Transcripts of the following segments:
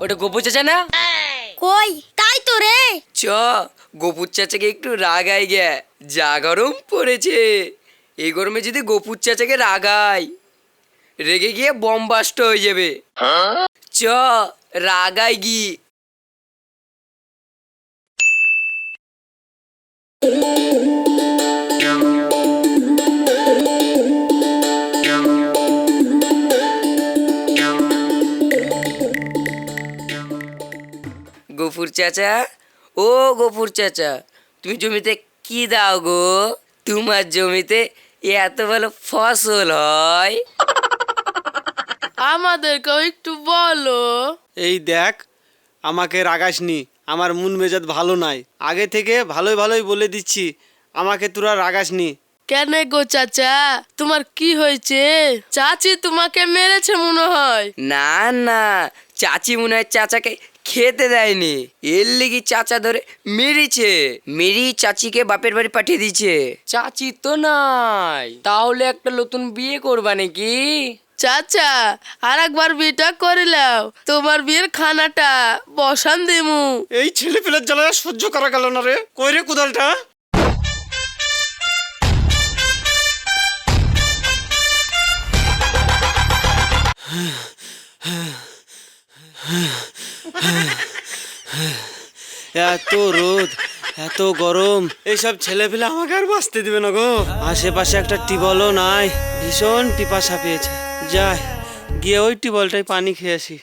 ওটা গোপু চাচা না? কই? তাই তো রে। চ গোপুর চাচাকে একটু রাগাই গে। যা গরম পড়েছে। এই গরমে যদি গোপুর চাচাকে রাগাই রেগে গিয়ে বম্বাস্ট হয়ে যাবে। চ রাগাই গি। গফুর চাচা। ও গফুর চাচা তুমি জমিতে কি দাও গো? তোমার জমিতে এত ভালো ফসল হয়। আমাদেরকেও একটু বলো। এই দেখ আমাকে রাগাসনি আমার মন মেজাজ ভালো নাই। আগে থেকে ভালোই ভালোই বলে দিচ্ছি আমাকে তোরা রাগাসনি। কেন গো চাচা? তোমার কি হয়েছে? চাচি তোমাকে মেরেছে মনে হয়। না না চাচি মনে হয় চাচাকে খেতে দেয়নি। এর লিগি চাচা ধরে মেরেছে। মেরি চাচিকে বাপের বাড়ি পাঠিয়ে দিচ্ছে চাচি তো নাই। তাহলে একটা নতুন বিয়ে করবা নাকি? চাচা আর একবার বিয়েটা করে লাও তোমার বিয়ের খানাটা বসান দেমু। এই ছেলে পেলের জ্বালা সহ্য করা গেল না রে। কইরে কোদালটা? এত রোদ এত গরম। এইসব ছেলে পেলে আমাকে আর বাঁচতে দিবে না গো। আশেপাশে একটা টিবলও নাই ভীষণ পিপাসা পেয়েছে। যাই গিয়ে ওই টিবলটাই পানি খেয়ে আসি।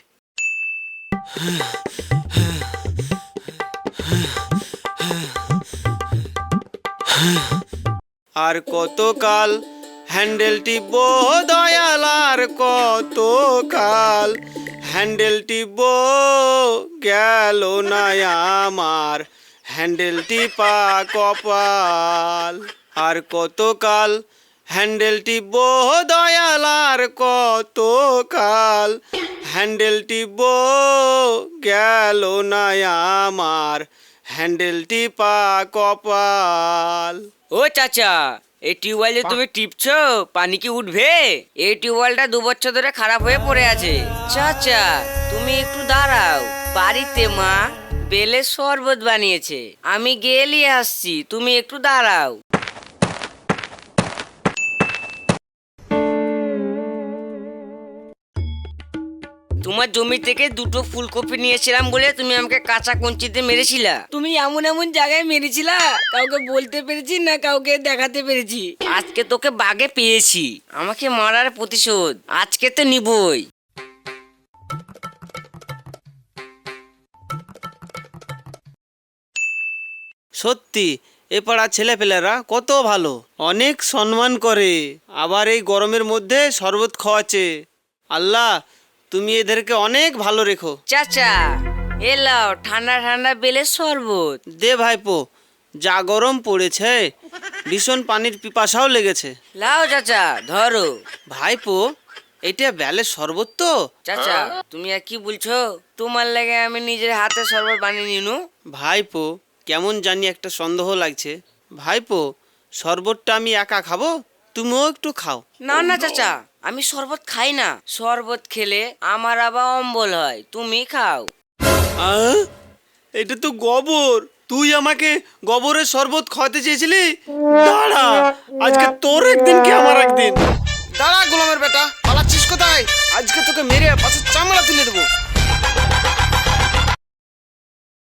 আর কতকাল হ্যান্ডেল টিপব দয়াল আর কতকাল হ্যান্ডেল টিপব গেল না আমার হ্যান্ডেল টিপা কপাল আর কতকাল হ্যান্ডেল টিপব দয়াল আর কতকাল হ্যান্ডেল টিপব গেল না আমার হ্যান্ডেল টিপা কপাল ও চাচা এই টিউবওয়েল যে তুমি টিপছো? পানি কি উঠবে? এই টিউবওয়েলটা দু বছর ধরে খারাপ হয়ে পড়ে আছে। চাচা তুমি একটু দাঁড়াও। বাড়িতে মা বেলের শরবত বানিয়েছে। আমি গেলি আসছি তুমি একটু দাঁড়াও। তোমার জমি থেকে দুটো ফুলকপি নিয়েছিলাম বলে তুমি আমাকে কাঁচা কঞ্চিতে মেরেছিলা। তুমি এমন এমন জায়গায় মেরেছিলা কাউকে বলতে পেরেছি না কাউকে দেখাতে পেরেছি। আজকে তোকে বাগে পেয়েছি আমাকে মারার প্রতিশোধ আজকে তো নিবই। সত্যি এ পাড়ার ছেলেপেলেরা কত ভালো অনেক সম্মান করে। আবার এই গরমের মধ্যে শরবত খাওয়াচ্ছে। আল্লাহ তুমি এদেরকে অনেক ভালো রেখো। চাচা এলাও ঠান্ডা ঠান্ডা বেলের শরবত। দে ভাইপো যা গরম পড়েছে ভীষণ পানির পিপাসাও লেগেছে। লাও চাচা ধরো। ভাইপো এটা বেলের শরবত তো? চাচা তুমি আর কি বলছো? তোমার লাগে আমি নিজের হাতে শরবত বানিয়ে নিনু। ভাইপো কেমন জানি একটা সন্দেহ লাগছে। ভাইপো শরবতটা আমি একা খাব? তুমিও একটু খাও। না না চাচা। আমি শরবত খাই না। শরবত খেলে আমার আবার অম্বল হয়। তুমি খাও। আহ? এটা তো গোবর। তুই আমাকে গোবরের শরবত খাওয়াতে চেয়েছিলি? দাঁড়া আজকে তোর একদিন কি আমার একদিন? দাঁড়া গোলামের বেটা পালাচ্ছিস কোথায়? আজকে তোকে মেরে পাশে চামড়া তুলে দেবো।